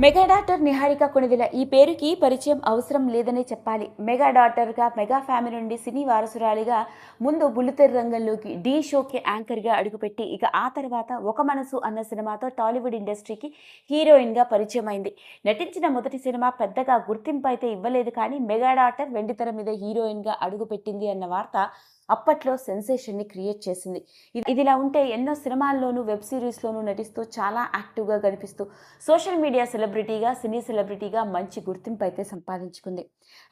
Mega doctor Niharika Konidela ఈ పేరుకి పరిచయం అవసరం లేదనే చెప్పాలి. మెగా డాక్టర్గా మెగా ఫ్యామిలీ నుండి సినీ వారసురాలిగా ముందు బుల్లితెర రంగంలోకి డీ షోకి యాంకర్గా అడుగుపెట్టి ఇక ఆ తర్వాత ఒక మనసు అన్న సినిమాతో టాలీవుడ్ ఇండస్ట్రీకి హీరోయిన్గా పరిచయం అయింది నటించిన మొదటి సినిమా పెద్దగా గుర్తింపు అయితే ఇవ్వలేదు కానీ మెగా డాక్టర్ వెండితెర మీద హీరోయిన్గా అడుగుపెట్టింది అన్న వార్త అప్పట్లో సెన్సేషన్ని క్రియేట్ చేసింది. ఇదిలా ఉంటే ఎన్నో సినిమాల్లోనూ వెబ్ సిరీస్లోనూ నటిస్తూ చాలా యాక్టివ్గా కనిపిస్తూ సోషల్ మీడియా సెలబ్రిటీగా సినీ సెలబ్రిటీగా మంచి గుర్తింపు అయితే సంపాదించుకుంది.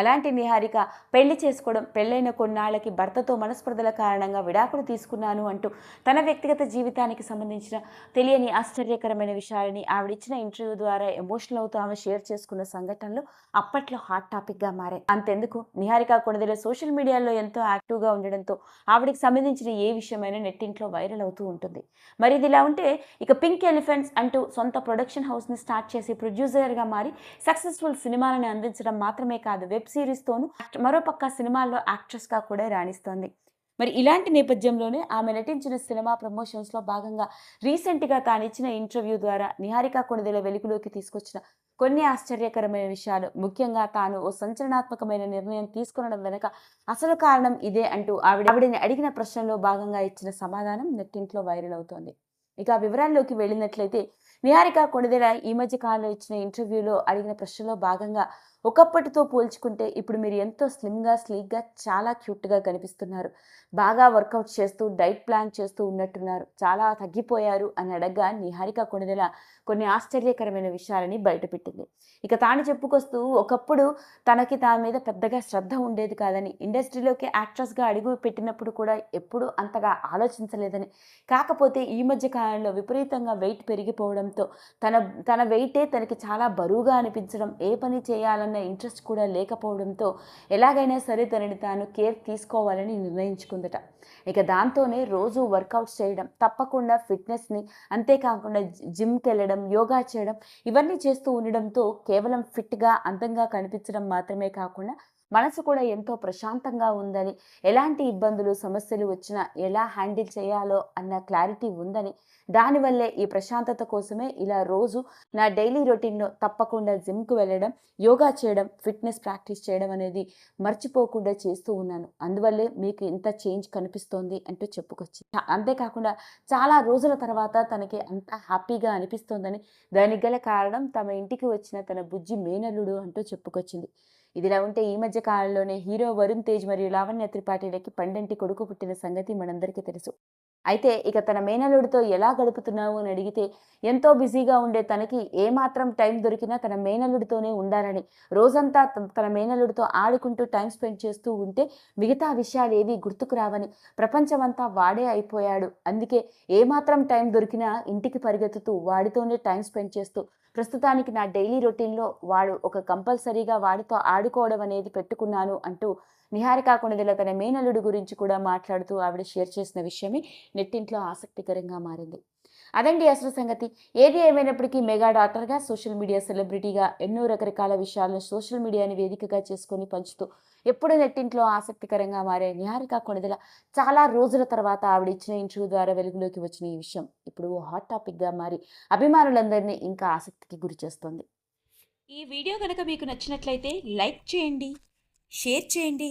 అలాంటి నిహారిక పెళ్ళి చేసుకోవడం పెళ్ళైన కొన్నాళ్ళకి భర్తతో మనస్పర్ధల కారణంగా విడాకులు తీసుకున్నాను అంటూ తన వ్యక్తిగత జీవితానికి సంబంధించిన తెలియని ఆశ్చర్యకరమైన విషయాలని ఆవిడిచ్చిన ఇంటర్వ్యూ ద్వారా ఎమోషనల్ అవుతూ ఆమె షేర్ చేసుకున్న సంఘటనలు అప్పట్లో హాట్ టాపిక్గా మారాయి. అంతెందుకు? నిహారిక కొనదెల సోషల్ మీడియాలో ఎంతో యాక్టివ్గా ఉండడం ఉండడంతో ఆవిడకి సంబంధించిన ఏ విషయమైనా నెట్టింట్లో వైరల్ అవుతూ ఉంటుంది. మరి ఇది ఇలా ఉంటే ఇక పింక్ ఎలిఫెంట్స్ అంటూ సొంత ప్రొడక్షన్ హౌస్ని స్టార్ట్ చేసి ప్రొడ్యూసర్గా మారి సక్సెస్ఫుల్ సినిమాలను అందించడం మాత్రమే కాదు వెబ్ సిరీస్తోనూ మరోపక్క సినిమాల్లో యాక్ట్రెస్గా కూడా రాణిస్తోంది. మరి ఇలాంటి నేపథ్యంలోనే ఆమె నటించిన సినిమా ప్రమోషన్స్లో భాగంగా రీసెంట్గా తాను ఇచ్చిన ఇంటర్వ్యూ ద్వారా నిహారిక కొణిదెల వెలుగులోకి తీసుకొచ్చిన కొన్ని ఆశ్చర్యకరమైన విషయాలు. ముఖ్యంగా తాను ఓ సంచలనాత్మకమైన నిర్ణయం తీసుకునడం వెనక అసలు కారణం ఇదే అంటూ ఆవిడ ఆవిడని అడిగిన ప్రశ్నలో భాగంగా ఇచ్చిన సమాధానం నెట్టింట్లో వైరల్ అవుతోంది. ఇక ఆ వివరాల్లోకి వెళ్ళినట్లయితే నిహారిక కొణిదెల ఈ మధ్య కాలంలో ఇచ్చిన ఇంటర్వ్యూలో అడిగిన ప్రశ్నలో భాగంగా ఒకప్పటితో పోల్చుకుంటే ఇప్పుడు మీరు ఎంతో స్లిమ్గా స్లీక్గా చాలా క్యూట్గా కనిపిస్తున్నారు. బాగా వర్కౌట్ చేస్తూ డైట్ ప్లాన్ చేస్తూ ఉన్నట్టున్నారు. చాలా తగ్గిపోయారు అని అడగ్గా నిహారిక కొణిదెల కొన్ని ఆశ్చర్యకరమైన విషయాలని బయటపెట్టింది. ఇక తాను చెప్పుకొస్తూ ఒకప్పుడు తనకి దాని మీద పెద్దగా శ్రద్ధ ఉండేది కాదని ఇండస్ట్రీలోకి యాక్ట్రెస్గా అడుగు పెట్టినప్పుడు కూడా ఎప్పుడూ అంతగా ఆలోచించలేదని. కాకపోతే ఈ మధ్య కాలంలో విపరీతంగా వెయిట్ పెరిగిపోవడం పెరిగిపోవడంతో తన తన వెయిటే తనకి చాలా బరువుగా అనిపించడం ఏ పని చేయాలన్న ఇంట్రెస్ట్ కూడా లేకపోవడంతో ఎలాగైనా సరే తనని తాను కేర్ తీసుకోవాలని నిర్ణయించుకుందట. ఇక దాంతోనే రోజు వర్కౌట్ చేయడం తప్పకుండా ఫిట్నెస్ని అంతేకాకుండా జిమ్కి వెళ్ళడం యోగా చేయడం ఇవన్నీ చేస్తూ ఉండడంతో కేవలం ఫిట్గా అందంగా కనిపించడం మాత్రమే కాకుండా మనసు కూడా ఎంతో ప్రశాంతంగా ఉందని ఎలాంటి ఇబ్బందులు సమస్యలు వచ్చినా ఎలా హ్యాండిల్ చేయాలో అన్న క్లారిటీ ఉందని దానివల్లే ఈ ప్రశాంతత కోసమే ఇలా రోజు నా డైలీ రొటీన్లో తప్పకుండా జిమ్కు వెళ్ళడం యోగా చేయడం ఫిట్నెస్ ప్రాక్టీస్ చేయడం అనేది మర్చిపోకుండా చేస్తూ ఉన్నాను. అందువల్లే మీకు ఇంత చేంజ్ కనిపిస్తోంది అంటూ చెప్పుకొచ్చి అంతేకాకుండా చాలా రోజుల తర్వాత తనకి అంత హ్యాపీగా అనిపిస్తోందని దానికి గల కారణం తమ ఇంటికి వచ్చిన తన బుజ్జి మేనల్లుడు అంటూ చెప్పుకొచ్చింది. ఇదిలా ఉంటే ఈ మధ్య కాలంలోనే హీరో వరుణ్ తేజ్ మరియు లావణ్య త్రిపాఠిలకి పండంటి కొడుకు పుట్టిన సంగతి మనందరికీ తెలుసు. అయితే ఇక తన మేనల్లుడితో ఎలా గడుపుతున్నావు అని అడిగితే ఎంతో బిజీగా ఉండే తనకి ఏమాత్రం టైం దొరికినా తన మేనల్లుడితోనే ఉండాలని. రోజంతా తన- తన మేనల్లుడితో ఆడుకుంటూ టైం స్పెండ్ చేస్తూ ఉంటే మిగతా విషయాలు ఏవి గుర్తుకు రావని ప్రపంచమంతా వాడే అయిపోయాడు. అందుకే ఏమాత్రం టైం దొరికినా ఇంటికి పరిగెత్తుతూ వాడితోనే టైం స్పెండ్ చేస్తూ ప్రస్తుతానికి నా డైలీ రొటీన్లో వాడు ఒక కంపల్సరీగా వాడితో ఆడుకోవడం అనేది పెట్టుకున్నాను అంటూ నిహారిక కొణిదెల తన మేనల్లుడు గురించి కూడా మాట్లాడుతూ ఆవిడ షేర్ చేసిన విషయమే నెట్టింట్లో ఆసక్తికరంగా మారింది. అదండి అసలు సంగతి. ఏది ఏమైనప్పటికీ మెగా డాక్టర్గా సోషల్ మీడియా సెలబ్రిటీగా ఎన్నో రకరకాల విషయాలను సోషల్ మీడియాని వేదికగా చేసుకొని పంచుతూ ఎప్పుడు నెట్టింట్లో ఆసక్తికరంగా మారే నిహారిక కొణిదెల చాలా రోజుల తర్వాత ఆవిడ ఇచ్చిన ఇంటర్వ్యూ ద్వారా వెలుగులోకి వచ్చిన ఈ విషయం ఇప్పుడు హాట్ టాపిక్గా మారి అభిమానులందరినీ ఇంకా ఆసక్తికి గురి చేస్తోంది. ఈ వీడియో కనుక మీకు నచ్చినట్లయితే లైక్ చేయండి షేర్ చేయండి